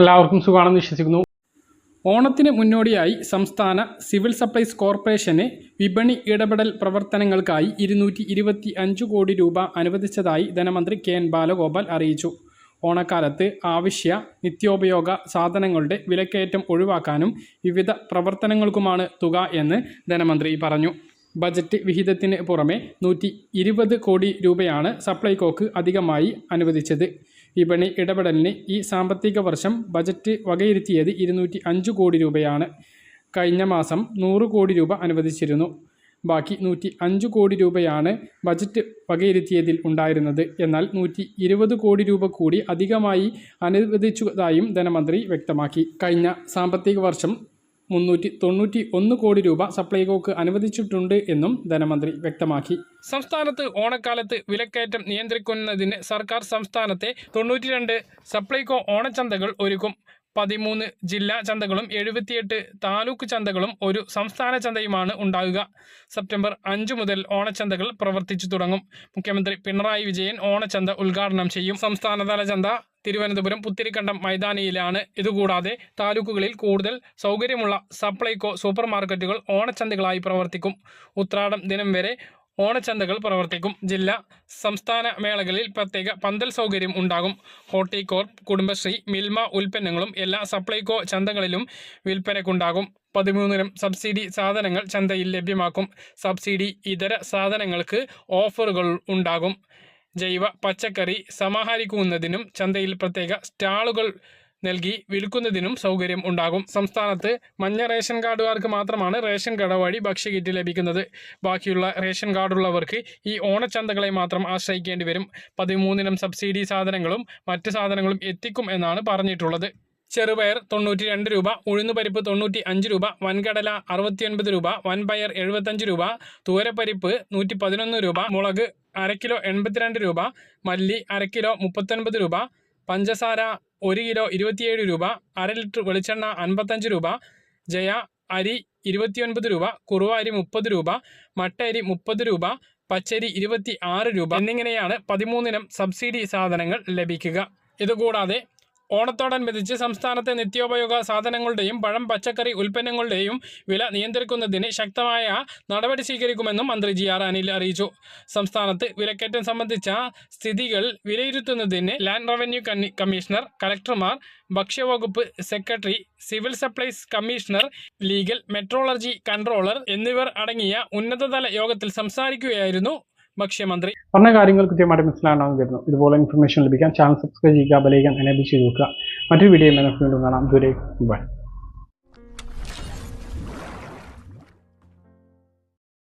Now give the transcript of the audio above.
എല്ലാവർക്കും സുഖമാണെന്ന് വിശ്വസിക്കുന്നു. ഓണത്തിന് മുന്നോടിയായി സംസ്ഥാന സിവിൽ സപ്ലൈസ് കോർപ്പറേഷന് വിപണി ഇടപെടൽ പ്രവർത്തനങ്ങൾക്കായി ഇരുന്നൂറ്റി ഇരുപത്തി അഞ്ച് കോടി രൂപ അനുവദിച്ചതായി ധനമന്ത്രി കെ എൻ ബാലഗോപാൽ അറിയിച്ചു. ഓണക്കാലത്ത് ആവശ്യ നിത്യോപയോഗ സാധനങ്ങളുടെ വിലക്കയറ്റം ഒഴിവാക്കാനും വിവിധ പ്രവർത്തനങ്ങൾക്കുമാണ് തുക എന്ന് ധനമന്ത്രി പറഞ്ഞു. ബജറ്റ് വിഹിതത്തിന് പുറമെ നൂറ്റി കോടി രൂപയാണ് സപ്ലൈകോക്ക് അധികമായി അനുവദിച്ചത്. വിപണി ഇടപെടലിന് ഈ സാമ്പത്തിക വർഷം ബജറ്റ് വകയിരുത്തിയത് ഇരുന്നൂറ്റി അഞ്ച് കോടി രൂപയാണ്. കഴിഞ്ഞ മാസം നൂറ് കോടി രൂപ അനുവദിച്ചിരുന്നു. ബാക്കി നൂറ്റി അഞ്ച് കോടി രൂപയാണ് ബജറ്റ് വകയിരുത്തിയതിൽ ഉണ്ടായിരുന്നത്. എന്നാൽ നൂറ്റി ഇരുപത് കോടി രൂപ കൂടി അധികമായി അനുവദിച്ചതായും ധനമന്ത്രി വ്യക്തമാക്കി. കഴിഞ്ഞ സാമ്പത്തിക വർഷം മുന്നൂറ്റി തൊണ്ണൂറ്റി ഒന്ന് കോടി രൂപ സപ്ലൈകോക്ക് അനുവദിച്ചിട്ടുണ്ട് എന്നും ധനമന്ത്രി വ്യക്തമാക്കി. സംസ്ഥാനത്ത് ഓണക്കാലത്ത് വിലക്കയറ്റം നിയന്ത്രിക്കുന്നതിന് സർക്കാർ സംസ്ഥാനത്തെ തൊണ്ണൂറ്റിരണ്ട് സപ്ലൈകോ ഓണച്ചന്തകൾ ഒരുക്കും. പതിമൂന്ന് ജില്ലാ ചന്തകളും എഴുപത്തിയെട്ട് താലൂക്ക് ചന്തകളും ഒരു സംസ്ഥാന ചന്തയുമാണ് ഉണ്ടാകുക. സെപ്റ്റംബർ അഞ്ച് മുതൽ ഓണച്ചന്തകൾ പ്രവർത്തിച്ചു തുടങ്ങും. മുഖ്യമന്ത്രി പിണറായി വിജയൻ ഓണച്ചന്ത ഉദ്ഘാടനം ചെയ്യും. സംസ്ഥാനതല ചന്ത തിരുവനന്തപുരം പുത്തിരിക്കണ്ടം മൈതാനിയിലാണ്. ഇതുകൂടാതെ താലൂക്കുകളിൽ കൂടുതൽ സൗകര്യമുള്ള സപ്ലൈകോ സൂപ്പർ മാർക്കറ്റുകൾ ഓണച്ചന്തകളായി പ്രവർത്തിക്കും. ഉത്രാടം ദിനം വരെ ഓണച്ചന്തകൾ പ്രവർത്തിക്കും. ജില്ല സംസ്ഥാന മേളകളിൽ പ്രത്യേക പന്തൽ സൗകര്യം ഉണ്ടാകും. ഹോർട്ടികോർപ്പ് കുടുംബശ്രീ മിൽമ ഉൽപ്പന്നങ്ങളും എല്ലാ സപ്ലൈകോ ചന്തകളിലും വിൽപ്പനക്കുണ്ടാകും. പതിമൂന്നിനും സബ്സിഡി സാധനങ്ങൾ ചന്തയിൽ ലഭ്യമാക്കും. സബ്സിഡി ഇതര സാധനങ്ങൾക്ക് ഓഫറുകൾ ഉണ്ടാകും. ജൈവ പച്ചക്കറി സമാഹരിക്കുന്നതിനും ചന്തയിൽ പ്രത്യേക സ്റ്റാളുകൾ നൽകി വിൽക്കുന്നതിനും സൗകര്യം ഉണ്ടാകും. സംസ്ഥാനത്ത് മഞ്ഞ റേഷൻ കാർഡുകാർക്ക് മാത്രമാണ് റേഷൻ കട വഴി ഭക്ഷ്യകിറ്റ് ലഭിക്കുന്നത്. ബാക്കിയുള്ള റേഷൻ കാർഡുള്ളവർക്ക് ഈ ഓണച്ചന്തകളെ മാത്രം ആശ്രയിക്കേണ്ടി വരും. പതിമൂന്നിനം സബ്സിഡി സാധനങ്ങളും മറ്റ് സാധനങ്ങളും എത്തിക്കും എന്നാണ് പറഞ്ഞിട്ടുള്ളത്. ചെറുപയർ തൊണ്ണൂറ്റി രണ്ട് രൂപ ഉഴുന്നുപരിപ്പ് തൊണ്ണൂറ്റി അഞ്ച് രൂപ വൻകടല അറുപത്തിയൊൻപത് രൂപ വൻപയർ എഴുപത്തഞ്ച് രൂപ തൂരപ്പരിപ്പ് നൂറ്റി പതിനൊന്ന് രൂപ മുളക് അരക്കിലോ കിലോ എൺപത്തിരണ്ട് രൂപ മല്ലി അരക്കിലോ കിലോ മുപ്പത്തൊൻപത് രൂപ പഞ്ചസാര ഒരു കിലോ ഇരുപത്തിയേഴ് രൂപ അര ലിറ്റർ വെളിച്ചെണ്ണ അൻപത്തഞ്ച് രൂപ ജയ അരി ഇരുപത്തിയൊൻപത് രൂപ കുറുവ അരി മുപ്പത് രൂപ മട്ട അരി മുപ്പത് രൂപ പച്ചരി ഇരുപത്തി ആറ് രൂപ എന്നിങ്ങനെയാണ് പതിമൂന്നിനം സബ്സിഡി സാധനങ്ങൾ ലഭിക്കുക. ഇതുകൂടാതെ ഓണത്തോടനുബന്ധിച്ച് സംസ്ഥാനത്തെ നിത്യോപയോഗ സാധനങ്ങളുടെയും പഴം പച്ചക്കറി ഉൽപ്പന്നങ്ങളുടെയും വില നിയന്ത്രിക്കുന്നതിന് ശക്തമായ നടപടി സ്വീകരിക്കുമെന്നും മന്ത്രി ജി ആർ അനിൽ അറിയിച്ചു. സംസ്ഥാനത്ത് വിലക്കയറ്റം സംബന്ധിച്ച സ്ഥിതികൾ വിലയിരുത്തുന്നതിന് ലാൻഡ് റവന്യൂ കമ്മീഷണർ കലക്ടർമാർ ഭക്ഷ്യവകുപ്പ് secretary civil supplies commissioner legal metrology controller എന്നിവർ അടങ്ങിയ ഉന്നതതല യോഗത്തിൽ സംസാരിക്കുകയായിരുന്നു ഭക്ഷ്യമന്ത്രി പറഞ്ഞ കാര്യങ്ങൾ കൃത്യമായിട്ട് മനസ്സിലാണെന്ന് കരുതുന്നു ഇതുപോലെ ഇൻഫർമേഷൻ ലഭിക്കാൻ ചാനൽ സബ്സ്ക്രൈബ് ചെയ്യുക ബലേക്കാൻ എനേബിൾ ചെയ്ത് നോക്കുക മറ്റൊരു വീഡിയോ വീണ്ടും കാണാം. ദൂരെ ബൈ.